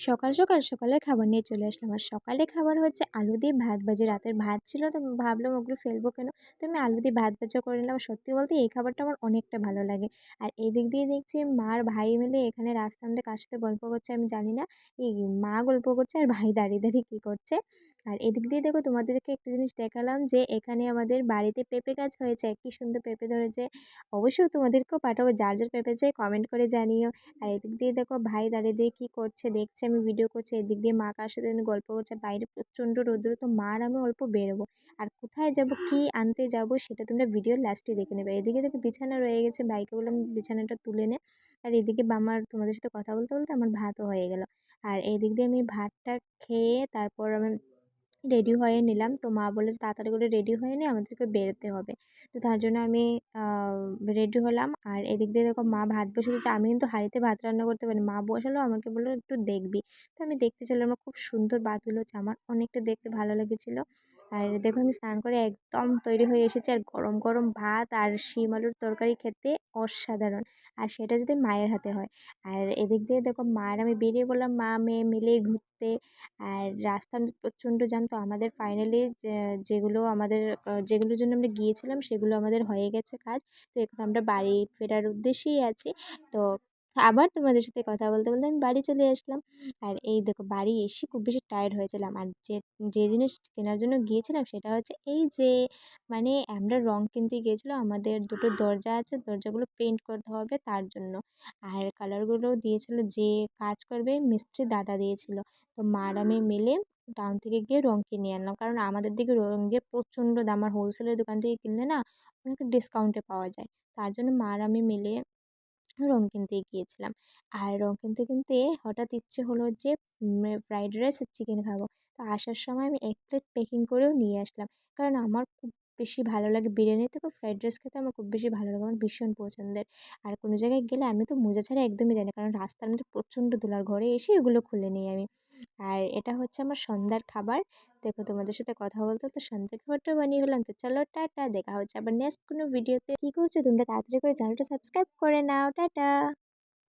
সকাল সকাল, সকালের খাবার নিয়ে চলে আসলাম। আর সকালে খাবার হচ্ছে আলু দিয়ে ভাত ভাজি। রাতের ভাত ছিল তো ভাবলাম, ওগুলো ফেলব কেন? তো আমি আলু দিয়ে ভাত ভাজা করে নিলাম। সত্যি বলতে এই খাবারটা আমার অনেকটা ভালো লাগে। আর এই দিক দিয়ে দেখছি মার ভাই মিলে এখানে রাস্তা আমাদের কার সাথে গল্প করছে আমি জানি না। এই মা গল্প করছে আর ভাই দাঁড়িয়ে দাঁড়িয়ে কী করছে? আর এদিক দিয়ে দেখো তোমাদেরকে একটা জিনিস দেখালাম যে এখানে আমাদের বাড়িতে পেঁপে গাছ হয়েছে। কি সুন্দর পেঁপে ধরেছে। অবশ্যই তোমাদেরকেও পাঠাবো। যার যার পেঁপে চাই কমেন্ট করে জানিও। আর এদিক দিয়ে দেখো ভাই দাঁড়িয়ে দিয়ে কী করছে, দেখছে আমি ভিডিও করছি। এদিক দিয়ে মা কার সাথে গল্প করছে। বাইরে প্রচণ্ড রোদ্র তো মার আমি অল্প বেরোবো। আর কোথায় যাব, কি আনতে যাব সেটা তোমরা ভিডিওর লাস্টে দেখে নেবে। এদিকে দেখো বিছানা রয়ে গেছে। বাইকে বললাম বিছানাটা তুলে নে। আর এদিকে আমার তোমাদের সাথে কথা বলতে বলতে আমার ভাতও হয়ে গেল। আর এদিক দিয়ে আমি ভাতটা খেয়ে তারপর আমি রেডি হয়ে নিলাম। তো মা বলে তাড়াতাড়ি করে রেডি হয়ে নিয়ে আমাদেরকে বেরোতে হবে। তো তার জন্য আমি রেডি হলাম। আর এদিক দিয়ে দেখো মা ভাত বসে দিচ্ছে আমি কিন্তু হাঁড়িতে ভাত রান্না করতে পারি মা বসালো, আমাকে বলল, একটু দেখবি। তো আমি দেখতে চললাম খুব সুন্দর ভাতগুলো হচ্ছে। আমার অনেকটা দেখতে ভালো লেগেছিলো। আর দেখো আমি স্নান করে একদম তৈরি হয়ে এসেছি, আর গরম গরম ভাত আর শিম আলুর তরকারি খেতে অসাধারণ। আর সেটা যদি মায়ের হাতে হয়। আর এদিক দিয়ে দেখো মার আমি বেরিয়ে বললাম মা মেয়ে মিলে ঘুরতে। আর রাস্তা প্রচণ্ড জ্যাম, তো আমাদের ফাইনালি যেগুলো আমাদের যেগুলোর জন্য আমরা গিয়েছিলাম সেগুলো আমাদের হয়ে গেছে কাজ। তো এখন আমরা বাড়ি ফেরার উদ্দেশ্যেই আছি। তো আবার তোমাদের সাথে কথা বলতে বলতে আমি বাড়ি চলে আসলাম। আর এই দেখো বাড়ি এসে খুব বেশি টায়ার্ড হয়েছিলাম। আর যে যে জিনিস কেনার জন্য গিয়েছিলাম সেটা হচ্ছে এই যে মানে আমরা রং কিনতে গিয়েছিল আমাদের দুটো দরজা আছে, দরজাগুলো পেন্ট করতে হবে তার জন্য। আর কালারগুলো দিয়েছিল যে কাজ করবে মিস্ত্রি দাদা দিয়েছিল। তো মার আমি মিলে টাউন থেকে গিয়ে রং কিনে আনলাম। কারণ আমাদের দিকে রঙের প্রচণ্ড দাম। আর হোলসেলের দোকান থেকে কিনলে না অনেক ডিসকাউন্টে পাওয়া যায়। তার জন্য মার আমি মিলে রং কিনতে গিয়েছিলাম। আর রং কিনতে কিনতে হঠাৎ ইচ্ছে হলো যে ফ্রাইড রাইস আর চিকেন খাব। তো আসার সময় আমি এক প্লেট প্যাকিং করেও নিয়ে আসলাম। কারণ আমার খুব বেশি ভালো লাগে বিরিয়ানি থেকেও ফ্রাইড রাইস খেতে আমার খুব বেশি ভালো লাগে, আমার ভীষণ পছন্দের। আর কোনো জায়গায় গেলে আমি তো মোজা ছাড়া একদমই যাই না, কারণ রাস্তার মধ্যে প্রচণ্ড দোলার ঘরে এসে এগুলো খুলে নিই আমি। আর এটা হচ্ছে আমার সন্ধ্যার খাবার। দেখো তোমাদের সাথে কথা বলতে তো সন্ধ্যার খাবারটা বানিয়ে হলাম তো চলো টাটা, দেখা হচ্ছে আবার নেক্সট কোনো ভিডিওতে কী করছ তোমরা তাড়াতাড়ি করে চ্যানেলটা সাবস্ক্রাইব করে নাও, টাটা।